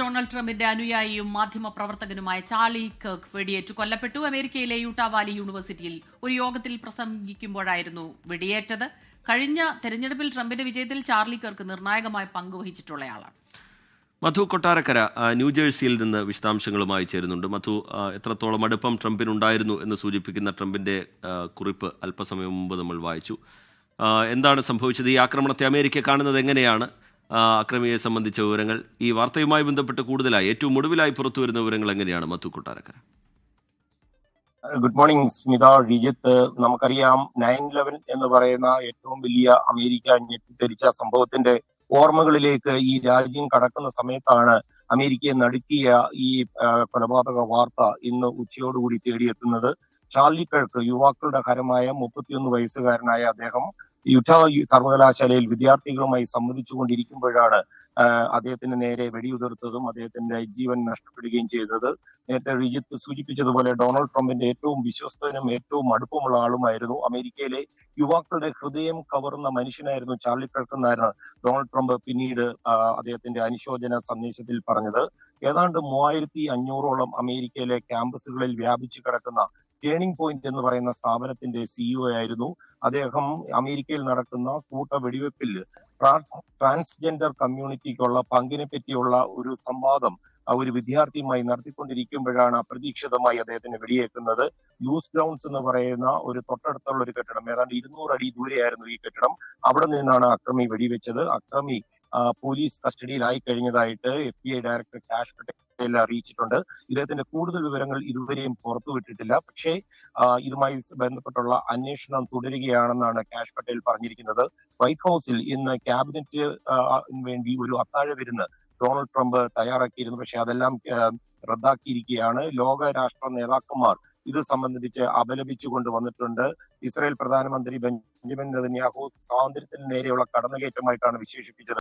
Donald ട്രംപിന്റെ അനുയായിയും മാധ്യമപ്രവർത്തകനുമായ Charlie കർക്ക് വെടിയേറ്റ് കൊല്ലപ്പെട്ടു. അമേരിക്കയിലെ യൂട്ടാവാലി യൂണിവേഴ്സിറ്റിയിൽ ഒരു യോഗത്തിൽ പ്രസംഗിക്കുമ്പോഴായിരുന്നു വെടിയേറ്റത്. കഴിഞ്ഞ തെരഞ്ഞെടുപ്പിൽ ട്രംപിന്റെ വിജയത്തിൽ ചാർലി കർക്ക് നിർണായകമായ പങ്ക് വഹിച്ചിട്ടുള്ളയാളാണ്. മധു കൊട്ടാരക്കര ന്യൂജേഴ്സിയിൽ നിന്ന് വിശദാംശങ്ങളുമായി ചേരുന്നുണ്ട്. മധു എത്രത്തോളം അടുപ്പം ട്രംപിനുണ്ടായിരുന്നു എന്ന് സൂചിപ്പിക്കുന്ന ട്രംപിന്റെ കുറിപ്പ് അല്പസമയം മുമ്പ് നമ്മൾ വായിച്ചു. എന്താണ് സംഭവിച്ചത്? ഈ ആക്രമണത്തെ അമേരിക്ക കാണുന്നത് എങ്ങനെയാണ്? അക്രമിയെ സംബന്ധിച്ച വിവരങ്ങൾ ഈ വാർത്തയുമായി ബന്ധപ്പെട്ട് കൂടുതലായി ഏറ്റവും ഒടുവിലായി പുറത്തു വരുന്ന വിവരങ്ങൾ എങ്ങനെയാണ് മത്തു കൊട്ടാരക്കര? ഗുഡ് മോർണിംഗ് സ്മിത റിജിത്ത് നമുക്കറിയാം നയൻ ലെവൻ എന്ന് പറയുന്ന ഏറ്റവും വലിയ അമേരിക്ക ഞെട്ടിദ്ധരിച്ച സംഭവത്തിന്റെ ഓർമ്മകളിലേക്ക് ഈ രാജ്യം കടക്കുന്ന സമയത്താണ് അമേരിക്കയെ നടുക്കിയ ഈ കൊലപാതക വാർത്ത ഇന്ന് ഉച്ചയോടുകൂടി തേടിയെത്തുന്നത്. ചാർലി കിഴക്ക് യുവാക്കളുടെ ഹരമായ മുപ്പത്തിയൊന്ന് വയസ്സുകാരനായ അദ്ദേഹം യുദ്ധ സർവകലാശാലയിൽ വിദ്യാർത്ഥികളുമായി സംവദിച്ചുകൊണ്ടിരിക്കുമ്പോഴാണ് കൊണ്ടിരിക്കുമ്പോഴാണ് അദ്ദേഹത്തിന് നേരെ വെടിയുതിർത്തതും അദ്ദേഹത്തിന്റെ ജീവൻ നഷ്ടപ്പെടുകയും ചെയ്തത്. നേരത്തെ റിജിത്ത് സൂചിപ്പിച്ചതുപോലെ ഡൊണാൾഡ് ട്രംപിന്റെ ഏറ്റവും വിശ്വസ്തനും ഏറ്റവും അടുപ്പമുള്ള ആളുമായിരുന്നു. അമേരിക്കയിലെ യുവാക്കളുടെ ഹൃദയം കവർന്ന മനുഷ്യനായിരുന്നു ചാർലി കിഴക്ക് എന്നാണ് ഡൊണാൾഡ് ട്രംപ് പിന്നീട് ആ, അദ്ദേഹത്തിന്റെ അനുശോചന സന്ദേശത്തിൽ പറഞ്ഞത് ഏതാണ്ട് മൂവായിരത്തി അഞ്ഞൂറോളം അമേരിക്കയിലെ ക്യാമ്പസുകളിൽ വ്യാപിച്ചു കിടക്കുന്ന ടേണിംഗ് പോയിന്റ് എന്ന് പറയുന്ന സ്ഥാപനത്തിന്റെ സിഇഒ ആയിരുന്നു. അദ്ദേഹം അമേരിക്കയിൽ നടക്കുന്ന കൂട്ട വെടിവെപ്പിൽ ട്രാൻസ്ജെൻഡർ കമ്മ്യൂണിറ്റിക്കുള്ള പങ്കിനെ പറ്റിയുള്ള ഒരു സംവാദം ആ ഒരു വിദ്യാർത്ഥിയുമായി നടത്തിക്കൊണ്ടിരിക്കുമ്പോഴാണ് അപ്രതീക്ഷിതമായി അദ്ദേഹത്തിന് വെടിയേക്കുന്നത്. ലൂസ് ഗ്രൗണ്ട്സ് എന്ന് പറയുന്ന ഒരു തൊട്ടടുത്തുള്ള ഒരു കെട്ടിടം. ഏതാണ്ട് ഇരുന്നൂറ് അടി ദൂരെയായിരുന്നു ഈ കെട്ടിടം. അവിടെ നിന്നാണ് അക്രമി വെടിവെച്ചത്. അക്രമി പോലീസ് കസ്റ്റഡിയിലായി കഴിഞ്ഞതായിട്ട് F B I director Kash Patel അറിയിച്ചിട്ടുണ്ട്. ഇദ്ദേഹത്തിന്റെ കൂടുതൽ വിവരങ്ങൾ ഇതുവരെയും പുറത്തുവിട്ടിട്ടില്ല പക്ഷേ ഇതുമായി ബന്ധപ്പെട്ടുള്ള അന്വേഷണം തുടരുകയാണെന്നാണ് കാഷ് പട്ടേൽ പറഞ്ഞിരിക്കുന്നത്. വൈറ്റ് ഹൗസിൽ ഇന്ന് ക്യാബിനറ്റ് വേണ്ടി ഒരു അത്താഴ വിരുന്ന് ഡൊണാൾഡ് ട്രംപ് തയ്യാറാക്കിയിരുന്നു. പക്ഷെ അതെല്ലാം റദ്ദാക്കിയിരിക്കുകയാണ് ലോക രാഷ്ട്ര നേതാക്കന്മാർ. ഇത് സംബന്ധിച്ച് അപലപിച്ചുകൊണ്ട് വന്നിട്ടുണ്ട് ഇസ്രായേൽ പ്രധാനമന്ത്രി ബെഞ്ചമിൻ നെതന്യാഹു. സ്വാതന്ത്ര്യത്തിന് നേരെയുള്ള കടന്നുകയറ്റമായിട്ടാണ് വിശേഷിപ്പിച്ചത്.